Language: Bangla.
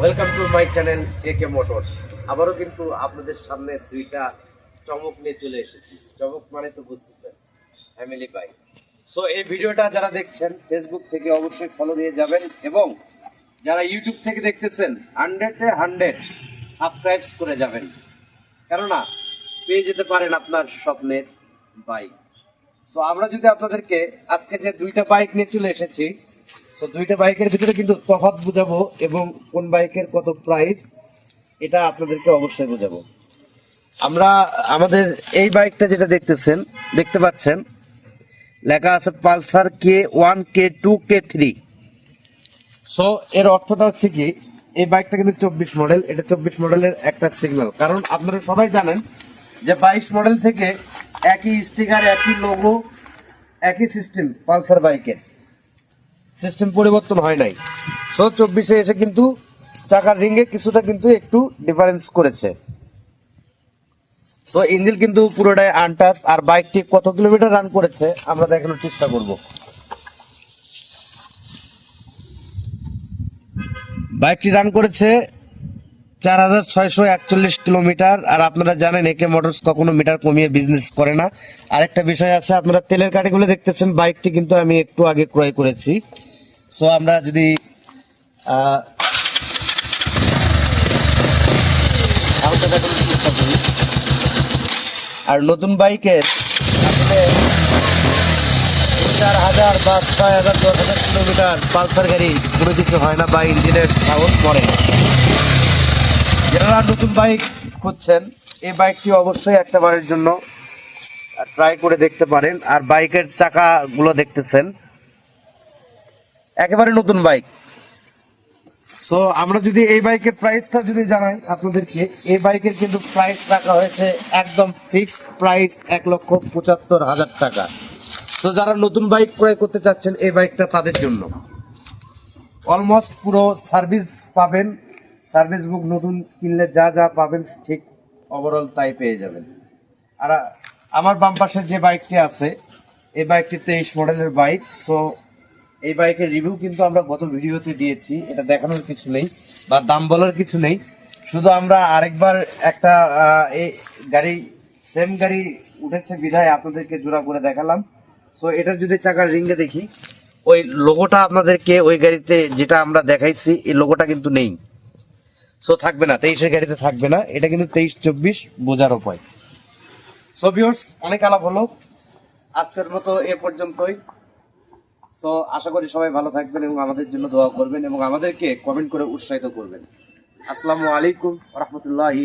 Welcome to my channel A K motors আবারও কিন্তু আপনাদের সামনে দুইটা চমক নিয়ে চলে এসেছি। চমক মানে তো বুঝতেছেন ফ্যামিলি বাইক সো এই ভিডিওটা যারা দেখছেন ফেসবুক থেকে অবশ্যই ফলো দিয়ে যাবেন এবং যারা ইউটিউব থেকে দেখতেছেন হান্ড্রেডে হান্ড্রেড সাবস্ক্রাইবস করে যাবেন। কেননা, পেয়ে যেতে পারেন আপনার স্বপ্নের বাইক সো আমরা যদি আপনাদেরকে আজকে যে দুইটা বাইক নিয়ে চলে এসেছি দুইটা বাইকের ভিতরে কিন্তু তফাৎ বুঝাবো এবং কোন বাইকের কত প্রাইস এটা আপনাদেরকে অবশ্যই বোঝাবো। আমরা, আমাদের এই বাইকটা যেটা দেখতেছেন, দেখতে পাচ্ছেন, লেখা আছে Pulsar K one K two K three so এর অর্থটা হচ্ছে কি, এই বাইকটা কিন্তু চব্বিশ মডেল এটা চব্বিশ মডেলের একটা সিগন্যাল কারণ আপনারা সবাই জানেন যে বাইশ মডেল থেকে একই স্টিকার একই লোগো একই সিস্টেম পালসার বাইকের। সিস্টেম পরিবর্তন হয় নাই। সো চব্বিশে এসে কিন্তু চাকার রিঙ্গে কিছুটা কিন্তু একটু ডিফারেন্স করেছে। সো ইঞ্জিন কিন্তু পুরোটাই আনটাস আর বাইকটি কত কিলোমিটার রান করেছে, আমরা দেখানোর চেষ্টা করব। বাইকটি রান করেছে চার হাজার ছয়শো একচল্লিশ কিলোমিটার। আর আপনারা জানেন একে মোটরস কখনো মিটার কমিয়ে বিজনেস করে না। আরেকটা বিষয় আছে, আপনারা তেলের কাঠিগুলো দেখতেছেন, বাইকটি কিন্তু আমি একটু আগে ক্রয় করেছি। সো আমরা যদি আর নতুন বাইকের চার হাজার বা ছয় হাজার দশ হাজার কিলোমিটার পালসার গাড়ি কোনো কিছু হয় না বা ইঞ্জিনের সাহস পড়ে না। যারা নতুন বাইক খুঁজছেন, এই বাইকটি অবশ্যই একটা বারের জন্য ট্রাই করে দেখতে পারেন। আর বাইকের চাকাগুলো দেখতেছেন। একেবারে নতুন বাইক সো আমরা যদি এই বাইকের প্রাইসটা যদি জানাই আপনাদেরকে, এই বাইকের কিন্তু প্রাইস রাখা হয়েছে একদম ফিক্সড প্রাইস এক লক্ষ পঁচাত্তর হাজার টাকা। সো যারা নতুন বাইক ক্রয় করতে চাচ্ছেন, এই বাইকটা তাদের জন্য। অলমোস্ট পুরো সার্ভিস পাবেন। সার্ভিস বুক নতুন কিনলে যা যা পাবেন ঠিক ওভারঅল তাই পেয়ে যাবেন। আর আমার বাম পাশের যে বাইকটি আছে, এই বাইকটি তেইশ মডেলের বাইক সো এই বাইকের রিভিউ কিন্তু আমরা গত ভিডিওতে দিয়েছি, এটা দেখানোর কিছু নেই বা দাম বলার কিছু নেই। শুধু আমরা আরেকবার একটা এই গাড়ি সেম গাড়ি উঠেছে বিধায় আপনাদেরকে জোড়া করে দেখালাম। সো এটার যদি চাকার রিঙ্গে দেখি, ওই লোগোটা আপনাদেরকে ওই গাড়িতে যেটা আমরা দেখাইছি, এই লোগোটা কিন্তু নেই। সো থাকবে না, তেইশের গাড়িতে থাকবে না, এটা কিন্তু তেইশ চব্বিশ বোঝার উপায়। সো ভিউর্স অনেক আলাপ হলো, আজকের মতো এ পর্যন্তই। সো আশা করি সবাই ভালো থাকবেন এবং আমাদের জন্য দোয়া করবেন এবং আমাদেরকে কমেন্ট করে উৎসাহিত করবেন। আসসালামু আলাইকুম রহমতুল্লাহি